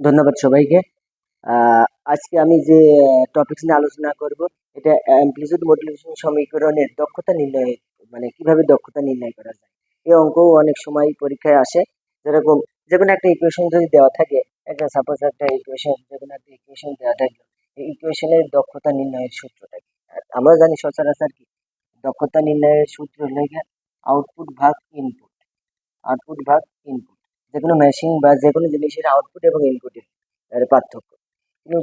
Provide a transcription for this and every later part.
ধন্যবাদ সবাইকে। আজকে আমি যে টপিকস নিয়ে আলোচনা করব, এটা অ্যাম্প্লিটিউড মডুলেশন সমীকরণের দক্ষতা নির্ণয় মানে কীভাবে দক্ষতা নির্ণয় করা যায়। এই অঙ্কও অনেক সময় পরীক্ষায় আসে। যেরকম যে কোনো একটা ইকুয়েশন যদি দেওয়া থাকে, একটা সাপোজ একটা ইকুয়েশন যে কোনো একটা ইকুয়েশন দেওয়া থাকে এই ইকুয়েশনের দক্ষতা নির্ণয়ের সূত্রটা কি? আমরা জানি সচরাচর কি? দক্ষতা নির্ণয়ের সূত্র লেগে আউটপুট ভাগ ইনপুট আউটপুট ভাগ ইনপুট যে কোনো মেশিন বা যে কোনো জিনিসের আউটপুট এবং ইনপুটের পার্থক্য। কিন্তু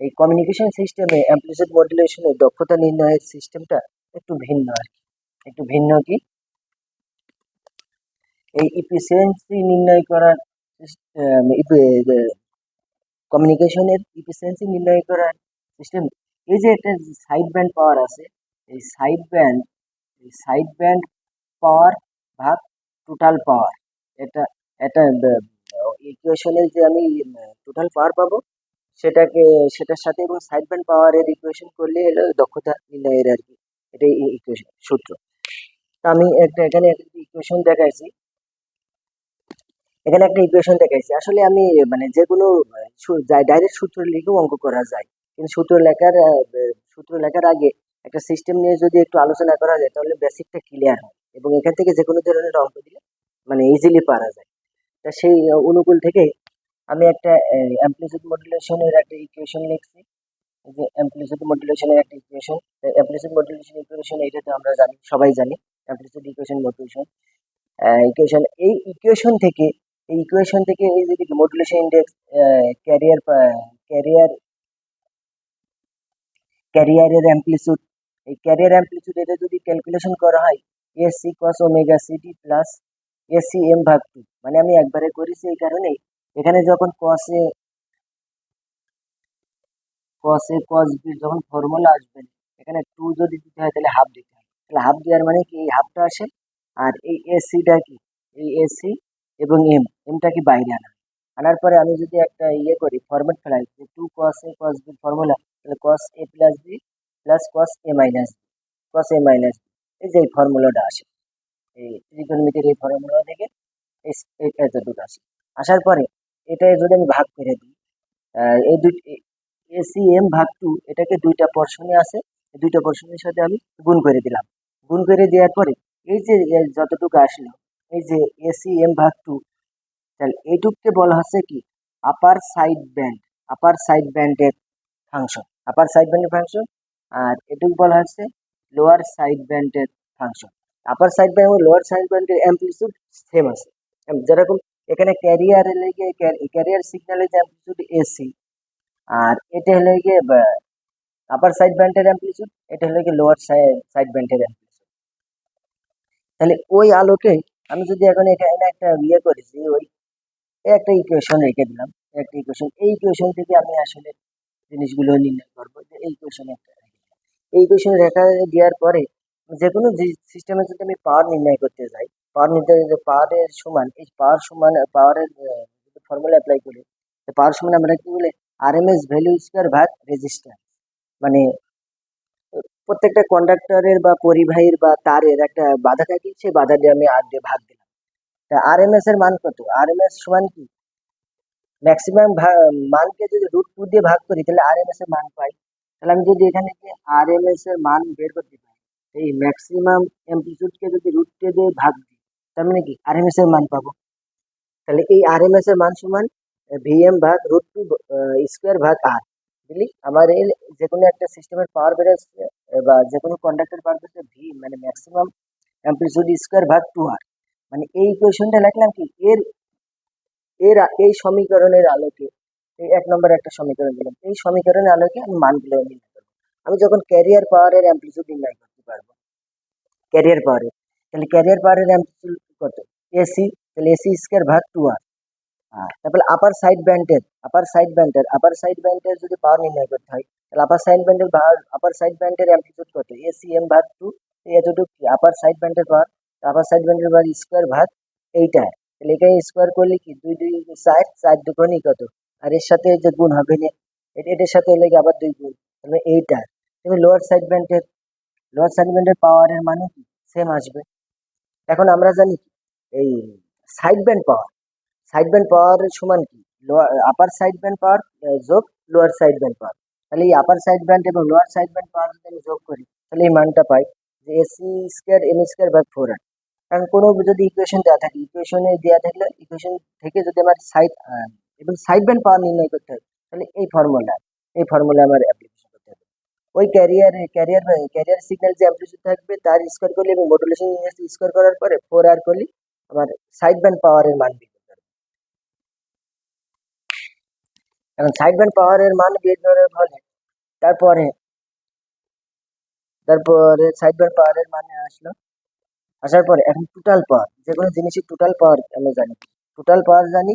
এই কমিউনিকেশন সিস্টেমে অ্যাম্প্লিসিড মডুলেশনের দক্ষতা নির্ণয়ের সিস্টেমটা একটু ভিন্ন আর কি। একটু ভিন্ন কি? এই ইফিসিয়েন্সি নির্ণয় করার কমিউনিকেশনের ইফিসিয়েন্সি নির্ণয় করার সিস্টেম এই যে একটা সাইড ব্যান্ড পাওয়ার আছে, এই সাইড ব্যান্ড এই সাইড ব্যান্ড পাওয়ার ভাগ টোটাল পাওয়ার এটা এটা ইকুয়েশনের যে আমি টোটাল পাওয়ার পাবো, সেটাকে, সেটার সাথে এবং সাইড ব্যান্ড পাওয়ারের ইকুয়েশন করলে হলো দক্ষতা নির্ণয়ের আর কি, এটাই ইকুয়েশন সূত্র। তা আমি একটা, এখানে একটা ইকুয়েশন দেখাইছি। এখানে একটা ইকুয়েশন দেখাইছি। আসলে আমি মানে যে কোনো ডাইরেক্ট সূত্র লিখেও অঙ্ক করা যায়। কিন্তু সূত্র লেখার সূত্র লেখার আগে একটা সিস্টেম নিয়ে যদি একটু আলোচনা করা যায়, তাহলে বেসিকটা ক্লিয়ার হয়। এবং এখান থেকে যে কোনো ধরনের অঙ্ক দিলে মানে ইজিলি পারা যায়। তা সেই অনুকূল থেকে আমি একটা অ্যাম্প্লিসিড মডুলেশনের একটা ইকুয়েশন লিখছি। যে অ্যাম্প্লিসিড মডুলেশনের একটা ইকুয়েশন অ্যাম্প্লিসিড মডুলেশন ইকুয়েশন এটা তো আমরা জানি, সবাই জানি অ্যাম্প্লিসিড ইকুয়েশন মডুলেশন ইকুয়েশন এই ইকুয়েশন থেকে, এই ইকুয়েশন থেকে এই যে মডুলেশন ইন্ডেক্স ক্যারিয়ার ক্যারিয়ার ক্যারিয়ারের অ্যাম্প্লিটিউড এই ক্যারিয়ার অ্যাম্প্লিটিউড এটা যদি ক্যালকুলেশন করা হয় A C cos omega C T plus A C M ভাগ টু মানে আমি একবারে করেছি এই কারণে এখানে যখন কসে কসে কস বি যখন ফর্মুলা আসবে, এখানে টু যদি দিতে হয় তাহলে হাফ দিতে হয় তাহলে হাফ দেওয়ার মানে কি? এই হাফটা আসে, আর এই এসিটা কি? এই এসি এবং এম এমটা কি বাইরে আনা আনার পরে আমি যদি একটা ইয়ে করি ফরম্যাট ফেলাই, যে two cos A cos B formula তাহলে cos A plus B plus cos A minus B cos A minus B এই যে এই ফর্মুলাটা আসে। এই ত্রিকোণমিতির এই ফর্মুলা থেকে এই এতটুকু আসে। আসার পরে এটা যদি আমি ভাগ করে দিই এই দুই এসি এম ভাগ টু এটাকে দুইটা পর্শনে আছে দুইটা পর্শনের সাথে আমি গুণ করে দিলাম। গুণ করে দেওয়ার পরে এই যে যতটুকু আসলো, এই যে এসি এম ভাগ টু তাহলে এইটুককে বলা হচ্ছে কি? Upper side band upper side ব্যান্ডের ফাংশন আপার সাইড ব্যান্ডের ফাংশন আর এটুকু বলা হচ্ছে লোয়ার সাইড ব্যান্ডের ফাংশন আপার সাইড ব্যান্ড এবং লোয়ার সাইড ব্যান্ডের অ্যাম্প্লিটিউড সেম আছে যেরকম এখানে ক্যারিয়ারে লেগে ক্যারিয়ার সিগন্যালের যে অ্যাম্প্লিটিউড এসি আর এটা হলো গিয়ে আপার সাইড ব্যান্ডের অ্যাম্প্লিটিউড এটা হলো গিয়ে লোয়ার সাইড ব্যান্ডের অ্যাম্প্লিটিউড তাহলে ওই আলোকে আমি যদি এখন এটা এখানে একটা ইয়ে করেছি ওই একটা ইকুয়েশন রেখে দিলাম একটা ইকুয়েশন এই ইকুয়েশন থেকে আমি আসলে জিনিসগুলো নির্ণয় করব এই ইকুয়েশন একটা এই ইকুয়েশন রেখা দেওয়ার পরে যে কোনো সিস্টেমে যদি আমি পাওয়ার নির্ণয় করতে যাই পাওয়ার যে পাওয়ারের সমান, এই পাওয়ার সমান পাওয়ারের যদি ফর্মুলা অ্যাপ্লাই করি পাওয়ার সমান আমরা কি বলে? R M S value square ভাগ রেজিস্ট্যান্স মানে প্রত্যেকটা কন্ডাক্টরের বা পরিবাহীর বা তারের একটা বাধা থাকে, সেই বাধা দিয়ে আমি আর দিয়ে ভাগ দিলাম। তা আর এম এস এর মান কত? আর এম এস সমান কি? ম্যাক্সিমাম মানকে যদি রুট টু দিয়ে ভাগ করি, তাহলে আর এম এস এর মান পাই। তাহলে আমি যদি এখানে আর এম এস এর মান বের করতে পারি এই ম্যাক্সিমাম অ্যাম্প্লিটিউডকে যদি রুট টু দিয়ে ভাগ দিই তার মানে কি? আর এম এর মান পাবো। তাহলে এই আর এম এস এর মান সমান ভিএম ভাগ রুট টু স্কোয়ার ভাগ আর বুঝলি? আমার এই যে কোনো একটা সিস্টেমের পাওয়ার আহ, বা যে কোনো কন্ডাক্টর পাওয়ার বেরোচ্ছে ভি মানে ম্যাক্সিমাম অ্যাম্প্লিটিউড স্কোয়ার ভাগ টু আর মানে এই ইকুয়েশনটা লিখলাম কি? এর এর এই সমীকরণের আলোকে এই এক নম্বর একটা সমীকরণ দিলাম। এই সমীকরণের আলোকে আমি মানগুলো নির্ণয় করব। আমি যখন ক্যারিয়ার পাওয়ারের অ্যাম্প্লিটিউড নির্ণয় করতে পারব। ক্যারিয়ার পাওয়ারের তাহলে ক্যারিয়ার পাওয়ারের অ্যাম্প্লিটিউড কত? এসি তাহলে এসি স্কোয়ার ভাগ টু আর তারপরে আপার সাইড ব্যান্ডের আপার সাইড ব্যান্ডের আপার সাইড ব্যান্ডের যদি পাওয়ার নির্ণয় করতে হয়, তাহলে আপার সাইড ব্যান্ডের আপার সাইড ব্যান্ডের অ্যাম্প্লিটিউড কত? এসি এম ভাগ টু এতটুকু কি? আপার সাইড ব্যান্ডের পাওয়ার আপার সাইড ব্যান্ডের পাওয়ার স্কোয়ার ভাগ এইটা তাহলে এখানে স্কোয়ার করলে কি? দুই দুই চার চার দুগুণই কত? আর এর সাথে যে গুণ হবে না এটা এটার সাথে কি আবার দুই গুণ? তাহলে এইটা তুমি লোয়ার সাইড ব্যান্ডের লোয়ার সাইড ব্যান্ডের পাওয়ারের মানে কি? সেম আসবে। এখন আমরা জানি এই side band power side band পাওয়ারের সমান কি? Lower upper side band power যোগ লোয়ার সাইড ব্যান্ড পাওয়ার তাহলে এই আপার সাইড ব্যান্ড এবং লোয়ার সাইড ব্যান্ড পাওয়ার যদি আমি যোগ করি, তাহলে এই মানটা পাই যে A C square M square by four R কারণ কোনো যদি ইকুয়েশন দেওয়া থাকে ইকুয়েশনে দেওয়া থাকলে ইকুয়েশন থেকে যদি আমার সাইড এবং সাইড ব্যান্ড পাওয়ার নির্ণয় করতে হয়, তাহলে এই ফর্মুলা এই ফর্মুলা আমার অ্যাপ্লিকেশন ওই ক্যারিয়ার ক্যারিয়ার ক্যারিয়ার সিগন্যাল যে অ্যাম্পলিটিউড থাকবে, তার স্কোয়ার করলে এবং মডুলেশন স্কোয়ার করার পরে ফোর আর করলে আমার সাইড ব্যান্ড পাওয়ারের মান বের করতে কারণ সাইড ব্যান্ড পাওয়ারের মান বের করার ফলে তারপরে তারপরে সাইড ব্যান্ড পাওয়ারের মানে আসলো, আসার পরে এখন টোটাল পাওয়ার যে কোনো জিনিসের টোটাল পাওয়ার আমরা জানি। টোটাল পাওয়ার জানি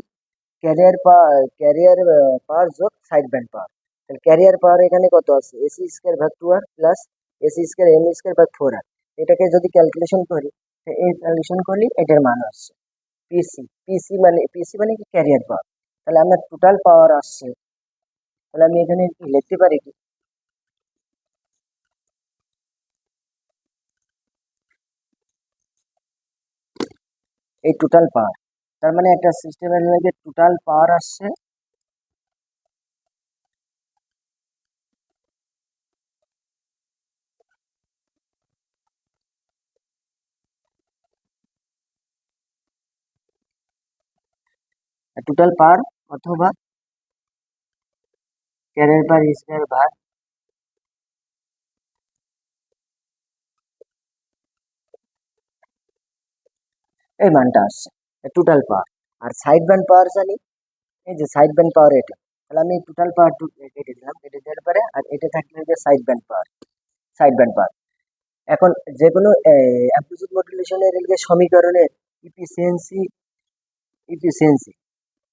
ক্যারিয়ার পাওয়ার ক্যারিয়ার পাওয়ার যোগ সাইড ব্যান্ড পাওয়ার তাহলে ক্যারিয়ার পাওয়ার এখানে কত আছে? এসি স্কোয়ার ভাগ two R plus A C square M square ভাগ ফোর আর এটাকে যদি ক্যালকুলেশন করি এই ক্যালকুলেশন করলে এটার মান আসছে। পিসি পিসি মানে পিসি মানে কি ক্যারিয়ার পাওয়ার তাহলে আমার টোটাল পাওয়ার আসছে। তাহলে আমি এখানে লিখতে পারি কি? এই টোটাল পাওয়ার তার মানে একটা সিস্টেমের মধ্যে টোটাল পাওয়ার আসছে। টোটাল পাওয়ার অথবা ক্যারিয়ার পার স্কোয়ার ভাগ এই মানটা আসছে টোটাল পাওয়ার আর সাইড ব্যান্ড পাওয়ার জানি, এই যে সাইড ব্যান্ড পাওয়ার এটা। তাহলে আমি টোটাল পাওয়ার কেটে দিলাম, কেটে দেওয়ার পরে আর এটা থাকলে যে side band power side band power এখন যে কোনো অ্যাম্পলিটিউড মডুলেশনের সমীকরণের ইফিসিয়েন্সি ইফিসিয়েন্সি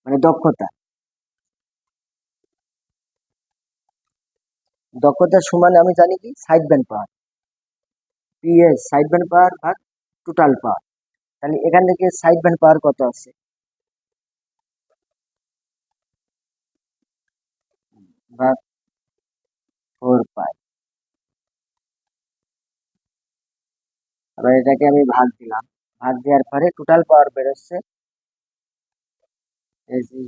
মানে দক্ষতা। দক্ষতার সমান আমি জানি কি? Side band power P S side band power ভাগ টোটাল পাওয়ার তাহলে এখান থেকে সাইড ব্যান্ড পাওয়ার কত আছে? ফোর এটাকে আমি ভাগ দিলাম। ভাগ দেওয়ার পরে টোটাল পাওয়ার বেরোচ্ছে এসি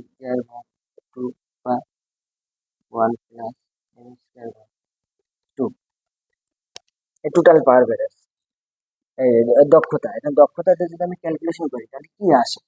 টু বা one plus M square two এই টোটাল পাওয়ার এই দক্ষতা এটা দক্ষতাতে যদি আমি ক্যালকুলেশন করি তাহলে কি আসে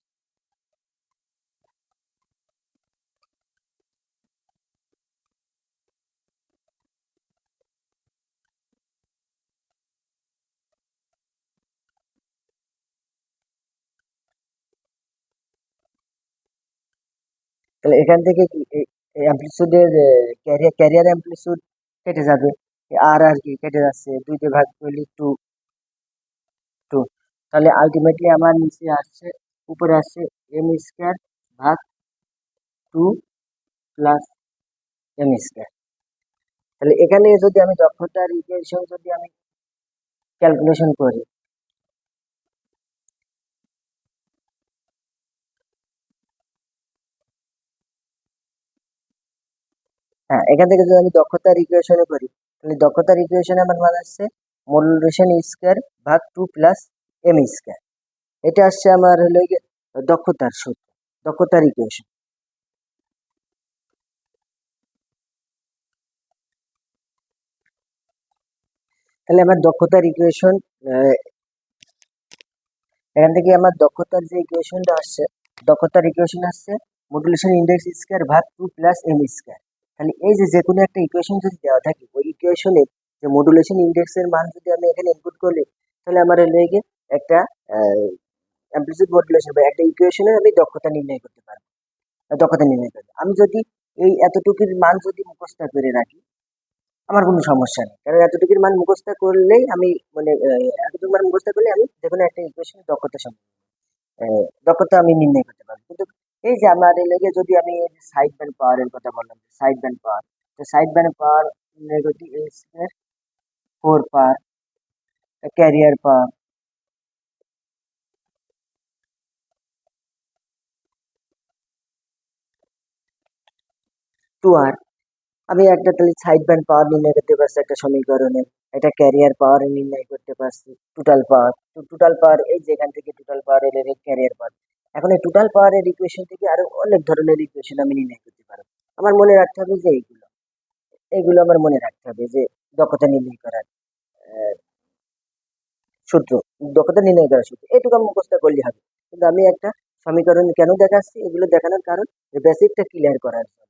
তাহলে এখান থেকে কি অ্যাম্পলিটিউডের ক্যারিয়ার ক্যারিয়ার অ্যাম্পলিটিউড কেটে যাবে? আর আর কি কেটে যাচ্ছে? দুইতে ভাগ করলে টু টু তাহলে আলটিমেটলি আমার নিচে আসছে, উপরে আসছে এম স্কোয়ার ভাগ টু প্লাস এম স্কোয়ার তাহলে এখানে যদি আমি দক্ষতার ইকুয়েশন যদি আমি ক্যালকুলেশন করি হ্যাঁ এখান থেকে যদি আমি দক্ষতার ইকুয়েশনে করি, তাহলে দক্ষতার ইকুয়েশনে আমার মান আসছে মডুলেশন স্কোয়ার ভাগ টু প্লাস এম স্কোয়ার এটা আসছে আমার হলো দক্ষতার সূত্র দক্ষতার ইকুয়েশন তাহলে আমার দক্ষতার ইকুয়েশন এখান থেকে আমার দক্ষতার যে ইকুয়েশনটা আসছে দক্ষতার ইকুয়েশন আসছে মডুলেশন ইন্ডেক্স স্কোয়ার ভাগ টু প্লাস এম স্কোয়ার তাহলে এই যে যে কোনো একটা ইকুয়েশন যদি দেওয়া থাকে, ওই ইকুয়েশনের যে মডুলেশন ইন্ডেক্সের মান যদি আমি এখানে ইনপুট করি, তাহলে আমার লেগে একটা অ্যাম্পলিটিউড মডুলেশন বা একটা ইকুয়েশনে আমি দক্ষতা নির্ণয় করতে পারব। দক্ষতা নির্ণয় করব আমি যদি এই এতটুকুর মান যদি মুখস্থ করে রাখি, আমার কোনো সমস্যা নেই। কারণ এতটুকুর মান মুখস্থ করলেই আমি মানে এতটুকু মান মুখস্থ করলে আমি যে কোনো একটা ইকুয়েশনের দক্ষতা সম্পর্কে দক্ষতা আমি নির্ণয় করতে এই যে আমার লেগে যদি আমি সাইড ব্যান্ড পাওয়ারের কথা বললাম সাইড ব্যান্ড পাওয়ার তো side band power negative a square four power carrier power two আর আমি একটা তাহলে সাইড ব্যান্ড পাওয়ার নির্ণয় করতে পারছি একটা সমীকরণে, একটা ক্যারিয়ার পাওয়ার নির্ণয় করতে পারছি টোটাল পাওয়ার তো টোটাল পাওয়ার এই যেখান থেকে টোটাল পাওয়ার এলে ক্যারিয়ার পাওয়ার এখন এই টোটাল পাওয়ারের ইকুয়েশন থেকে আরও অনেক ধরনের ইকুয়েশন আমি নির্ণয় করতে পারব। আমার মনে রাখতে হবে যে এইগুলো এইগুলো আমার মনে রাখতে হবে যে দক্ষতা নির্ণয় করার সূত্র, দক্ষতা নির্ণয় করার সূত্র। এটুকু আমি মুখস্থ করলে হবে। কিন্তু আমি একটা সমীকরণ কেন দেখাচ্ছি? এগুলো দেখানোর কারণ যে বেসিকটা ক্লিয়ার করার জন্য।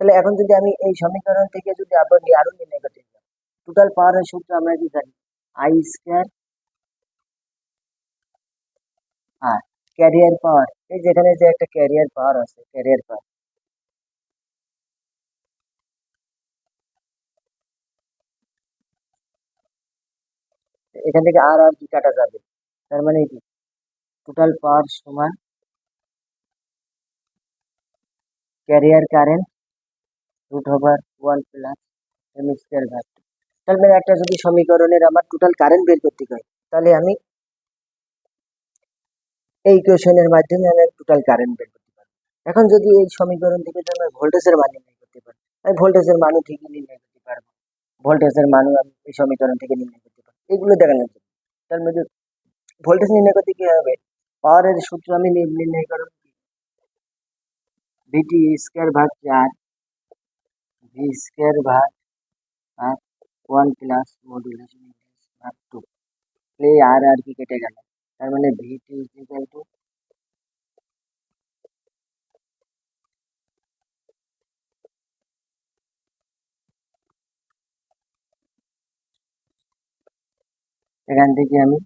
তাহলে এখন যদি আমি এই সমীকরণ থেকে যদি আবার আরও নির্ণয় করতে চাই টোটাল পাওয়ারের সূত্র আমরা কি জানি? I square R carrier power এই যেখানে যে একটা ক্যারিয়ার পাওয়ার আছে ক্যারিয়ার পাওয়ার এখান থেকে আর আর কি কাটা যাবে? তার মানে কি? টোটাল পাওয়ার সমান carrier current root over one plus m square ভাগ মানে একটা যদি সমীকরণের আমার টোটাল কারেন্ট বের করতে হয় তাহলে আমি এই ইকুয়েশনের মাধ্যমে আমি টোটাল কারেন্ট বের করতে পারব। এখন যদি এই সমীকরণ থেকে যদি আমি ভোল্টেজের মান নির্ণয় করতে পারি আমি ভোল্টেজের মানও ঠিকই নির্ণয় করতে পারব। ভোল্টেজের মানও আমি এই সমীকরণ থেকে নির্ণয় করতে পারব। এগুলো দেখানোর জন্য। তার মধ্যে ভোল্টেজ নির্ণয় করতে কি হবে পাওয়ারের সূত্র আমি নির্ণয় করব ভিটি স্কোয়ার ভাগ চার ভি স্কোয়ার ভাগ আর ওয়ান প্লাস মডুলেশন ভাগ টু প্লে আর আর কি কেটে গেল? তার মানে ভিটি ইকুয়াল টু এখান থেকে আমি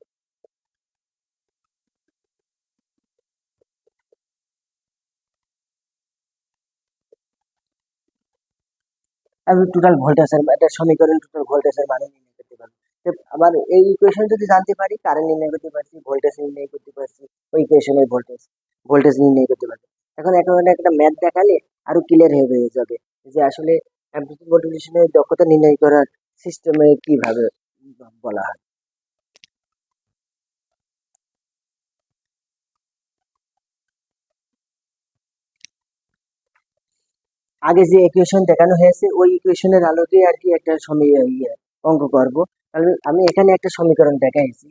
আমি টোটাল ভোল্টেজের একটা সমীকরণ টোটাল ভোল্টেজের মানে তো আমার এই ইকুয়েশন যদি জানতে পারি কারেন্ট নির্ণয় করতে পারছি ভোল্টেজ নির্ণয় করতে পারছি, ওই ইকুয়েশনের ভোল্টেজ ভোল্টেজ নির্ণয় করতে পারব এখন এখন একটা ম্যাথ দেখালে আরও ক্লিয়ার হয়ে যাবে যে আসলে মডুলেশনের দক্ষতা নির্ণয় করার সিস্টেমে কীভাবে বলা হয়। আগে যে ইকুয়েশন দেখানো হয়েছে, ওই ইকুয়েশনের আলোকে আর কি একটা সমী ইয়ে অঙ্ক করব। তাহলে আমি এখানে একটা সমীকরণ দেখাইছি।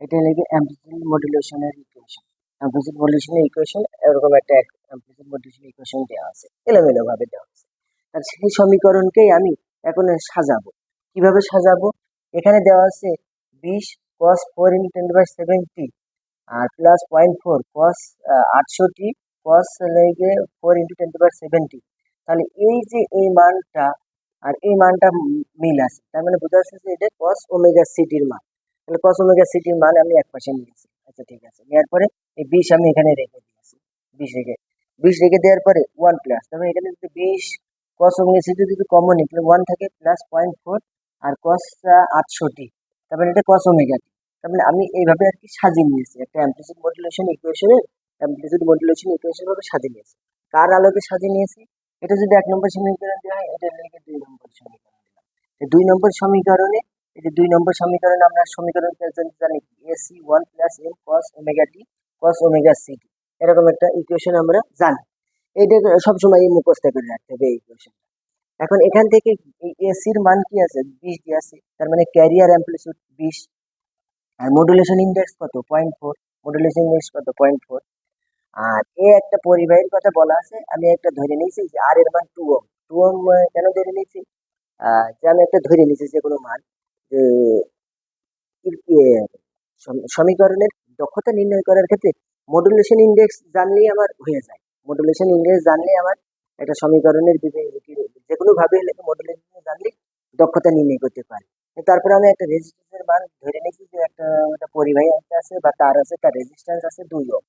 এটা লাগে অ্যাম্পলিটিউড মডুলেশনের ইকুয়েশন অ্যাম্পলিটিউড মডুলেশনের ইকুয়েশন এরকম একটা অ্যাম্পলিটিউড মডুলেশন ইকুয়েশন দেওয়া আছে এলোমেলো ভাবে দেওয়া আছে। আর সেই সমীকরণকেই আমি এখন সাজাবো। কীভাবে সাজাবো? এখানে দেওয়া আছে বিশ cos four into ten by seventy R plus point four cos আটষট্টি কস লেগে four into ten by seventy তাহলে এই যে এই মানটা আর এই মানটা মিল আছে। তার মানে বোঝা যাচ্ছে যে এটা কস ওমেগা সিটির মান। তাহলে কস ওমেগা সিটির মান আমি এক পাশে নিয়েছি আচ্ছা ঠিক আছে। নেওয়ার পরে এই বিশ আমি এখানে রেখে দিয়েছি। বিশ রেখে বিশ রেখে দেওয়ার পরে ওয়ান প্লাস তারপরে এখানে যদি বিশ কস ওমেগা সিটি যদি কমন নিই তাহলে ওয়ান থাকে প্লাস পয়েন্ট ফোর আর কস আটষট্টি। তারপরে এটা কস ওমেগা টি তার মানে আমি এইভাবে আর কি সাজিয়ে নিয়েছি। একটা অ্যাম্পলিটিউড মডুলেশন ইকুয়েশনের অ্যাম্পলিটিউড মডুলেশন ইকুয়েশন ভাবে সাজিয়ে নিয়েছি। কার আলোকে সাজিয়ে নিয়েছি? এটা যদি এক নম্বর সমীকরণ দেওয়া হয়, এটা লেগে দুই নম্বর সমীকরণ দিলাম দুই নম্বর সমীকরণে, এই যে দুই নম্বর সমীকরণে আমরা সমীকরণ জানি? A c one plus m cos omega t cos omega c t এরকম একটা ইকুয়েশন আমরা জানি। এইটা সবসময় মুখস্থ করে রাখতে হবে এই ইকুয়েশন এখন এখান থেকে এসির মান কি আছে? বিশ দিয়ে আছে। তার মানে ক্যারিয়ার অ্যাম্পলিটিউড বিশ। আর মডুলেশন ইন্ডেক্স কত? পয়েন্ট ফোর মডুলেশন ইন্ডেক্স কত? পয়েন্ট ফোর আর এ একটা পরিবাহীর কথা বলা আছে আমি একটা ধরে নিয়েছি যে আর এর মান টু ওম। টু ওম কেন ধরে নিয়েছি? যে আমি একটা ধরে নিয়েছি যে কোনো মান ইয়ে, সম- সমীকরণের দক্ষতা নির্ণয় করার ক্ষেত্রে মডুলেশন ইন্ডেক্স জানলেই আমার হয়ে যায়। মডুলেশন ইন্ডেক্স জানলে আমার একটা সমীকরণের যে কোনো ভাবে মডুলেশন জানলে দক্ষতা নির্ণয় করতে পারি। তারপরে আমি একটা রেজিস্ট্যান্সের মান ধরে নিয়েছি যে একটা একটা পরিবাহী আছে বা তার আছে তার রেজিস্ট্যান্স আছে দুই ওম।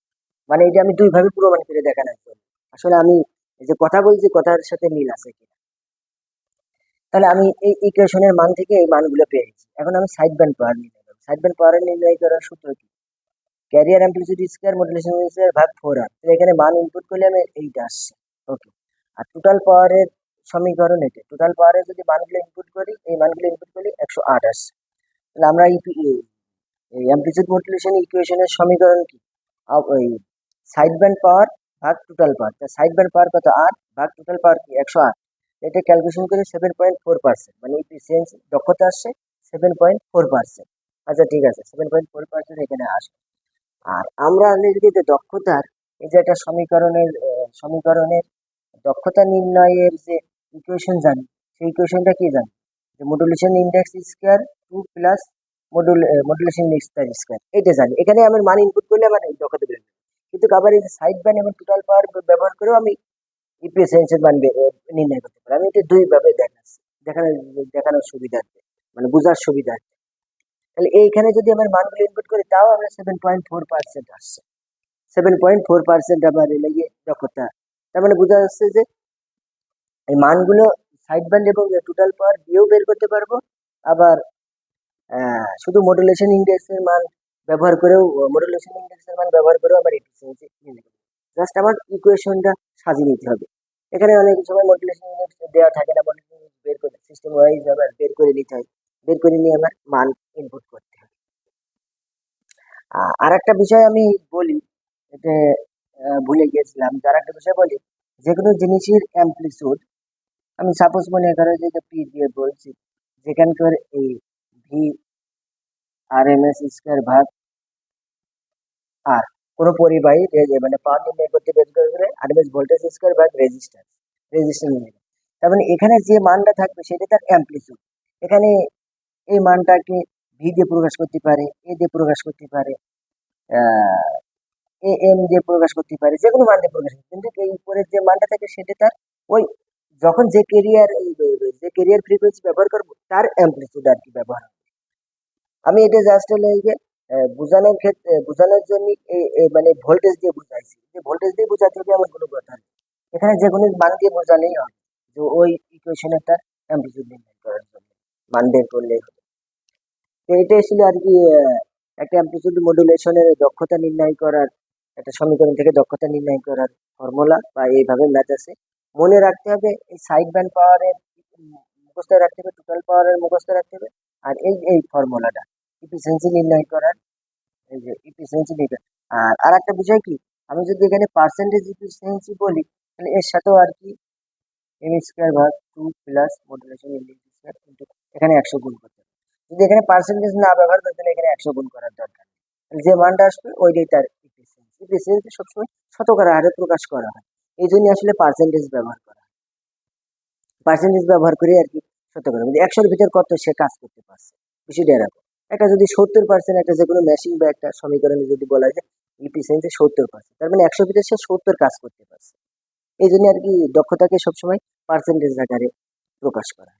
মানে এটা আমি দুই ভাবে প্রমাণ করে দেখানোর জন্য আসলে আমি যে কথা বলছি, কথার সাথে মিল আছে কিনা? তাহলে আমি এই ইকুয়েশনের মান থেকে এই মানগুলো পেয়েছি এখন আমি সাইড ব্যান্ড পাওয়ার নির্ণয় করব সাইড ব্যান্ড পাওয়ার নির্ণয় করার সূত্র কি? ক্যারিয়ার অ্যাম্পলিটিউড স্কোয়ার মডুলেশন ভাগ ফোর আর তাহলে এখানে মান ইনপুট করলে আমি এইটা আসছে। ওকে আর টোটাল পাওয়ারের সমীকরণ এটা। টোটাল পাওয়ারের যদি মানগুলো ইনপুট করি, এই মানগুলো ইনপুট করি একশো আট আসছে। তাহলে আমরা এই অ্যাম্পলিটিউড মডুলেশন ইকুয়েশনের সমীকরণ কি? ওই সাইড ব্যান্ড পাওয়ার ভাগ টোটাল পাওয়ার। তা সাইড ব্যান্ড পাওয়ার কত? আট, ভাগ টোটাল পাওয়ার কি? একশো আট। এটা ক্যালকুলেশন করে সেভেন পয়েন্ট ফোর পার্সেন্ট মানে এফিসিয়েন্সি দক্ষতা আসছে সেভেন পয়েন্ট ফোর পার্সেন্ট আচ্ছা ঠিক আছে সেভেন পয়েন্ট ফোর পার্সেন্ট এখানে আসবে। আর আমরা লিখি যে দক্ষতার, এই যে একটা সমীকরণের সমীকরণের দক্ষতা নির্ণয়ের যে ইকুয়েশন জানি, সেই ইকুয়েশনটা কি জানি? যে modulation index square two plus module modulation index square এটা জানি। এখানে আমার মান ইনপুট করলে আমার দক্ষতা বের হবে। কিন্তু আবার এই সাইড ব্যান্ড এবং টোটাল পাওয়ার ব্যবহার করেও আমি ইপিএসএনসির মান বে- নির্ণয় করতে পারি। আমি এটা দুইভাবে দেখাচ্ছি। দেখানোর দেখানোর সুবিধার্থে মানে বোঝার সুবিধার্থে। তাহলে এইখানে যদি আমার মানগুলো ইনপুট করি, তাও আমরা সেভেন পয়েন্ট ফোর পার্সেন্ট আসছে। সেভেন পয়েন্ট ফোর পার্সেন্ট আমার লেগে দক্ষতা। তার মানে বোঝা যাচ্ছে যে এই মানগুলো সাইড ব্যান্ড এবং টোটাল পাওয়ার দিয়েও বের করতে পারব। আবার শুধু মডুলেশন ইন্ডেক্সের মান ব্যবহার করেও মডুলেশন ইন্ডেক্সের মান ব্যবহার করেও আমার এফিসিয়েন্সি জাস্ট আমার ইকুয়েশনটা সাজিয়ে নিতে হবে। এখানে অনেক সময় মডুলেশন ইন্ডেক্স দেওয়া থাকে না মডুলেশন বের করে সিস্টেম ওয়াইজ আবার বের করে নিতে হয়। বের করে নিয়ে আমার মান ইনপুট করতে হয় আর একটা বিষয় আমি বলি, এটা ভুলে গিয়েছিলাম যার একটা বিষয় বলি, যে কোনো জিনিসের অ্যাম্পলিটিউড আমি সাপোজ মনে করো যে পি দিয়ে বলছি, যেখানকার এই V R M S square ভাগ আর কোনো পরিবাহী মানে পাওয়ার নির্ণয় করতে বের করে R M S voltage square ভাগ রেজিস্ট্যান্স রেজিস্ট্যান্স নির্ণয় তার মানে এখানে যে মানটা থাকবে সেটা তার অ্যাম্পলিটিউড এখানে এই মানটাকে ভি দিয়ে প্রকাশ করতে পারে এ দিয়ে প্রকাশ করতে পারে এ এম দিয়ে প্রকাশ করতে পারে যে কোনো মান দিয়ে প্রকাশ করতে কিন্তু এই উপরের যে মানটা থাকে সেটা তার ওই যখন যে কেরিয়ার যে কেরিয়ার ফ্রিকোয়েন্সি ব্যবহার করব, তার অ্যাম্পলিটিউড আর কি ব্যবহার হবে। আমি এটা জাস্ট হলো এই যে বোঝানোর ক্ষেত্রে বোঝানোর জন্য মানে ভোল্টেজ দিয়ে বোঝাইছি। যে ভোল্টেজ দিয়ে বোঝাতে হবে এমন কোনো কথা নেই। এখানে যে কোনো মান দিয়ে বোঝালেই হবে। যে ওই ইকুয়েশনে তার অ্যাম্পলিটিউড নির্ণয় করার জন্য মান বের করলেই হবে। তো এটা ছিল আর কি একটা অ্যাম্পলিটিউড মডুলেশনের দক্ষতা নির্ণয় করার, একটা সমীকরণ থেকে দক্ষতা নির্ণয় করার ফর্মুলা বা এইভাবে ম্যাথ আছে। মনে রাখতে হবে, এই সাইড ব্যান্ড পাওয়ারের মুখস্থ রাখতে হবে টোটাল পাওয়ারের মুখস্থ রাখতে হবে, আর এই এই ফর্মুলাটা ইফিসিয়েন্সি নির্ণয় করার, এই যে ইফিসিয়েন্সি নির্ণয় আর আর একটা বিষয় কি? আমি যদি এখানে পার্সেন্টেজ ইফিসিয়েন্সি বলি, তাহলে এর সাথেও আর কি? এম স্কোয়ার ভাগ two plus modulation square into এখানে একশো গুণ করতে হবে। যদি এখানে পার্সেন্টেজ না ব্যবহার করি, তাহলে এখানে একশো গুণ করার দরকার তাহলে যে মানটা আসবে, ওইটাই তার ইফিসিয়েন্সি ইফিসিয়েন্সি সবসময় শতকরা হারে প্রকাশ করা হয়। এই জন্য আসলে পার্সেন্টেজ ব্যবহার করা পার্সেন্টেজ ব্যবহার করে আর কি শতকরা। মানে একশোর ভিতর কত সে কাজ করতে পারছে বিষয়টা এরকম একটা যদি সত্তর পার্সেন্ট একটা যে কোনো মেশিন বা একটা সমীকরণে যদি বলা যায় ইফিসিয়েন্সি সত্তর পার্সেন্ট তার মানে একশো ভিতর সে সত্তর কাজ করতে পারছে এই জন্য আর কি দক্ষতাকে সবসময় পার্সেন্টেজ আকারে প্রকাশ করা।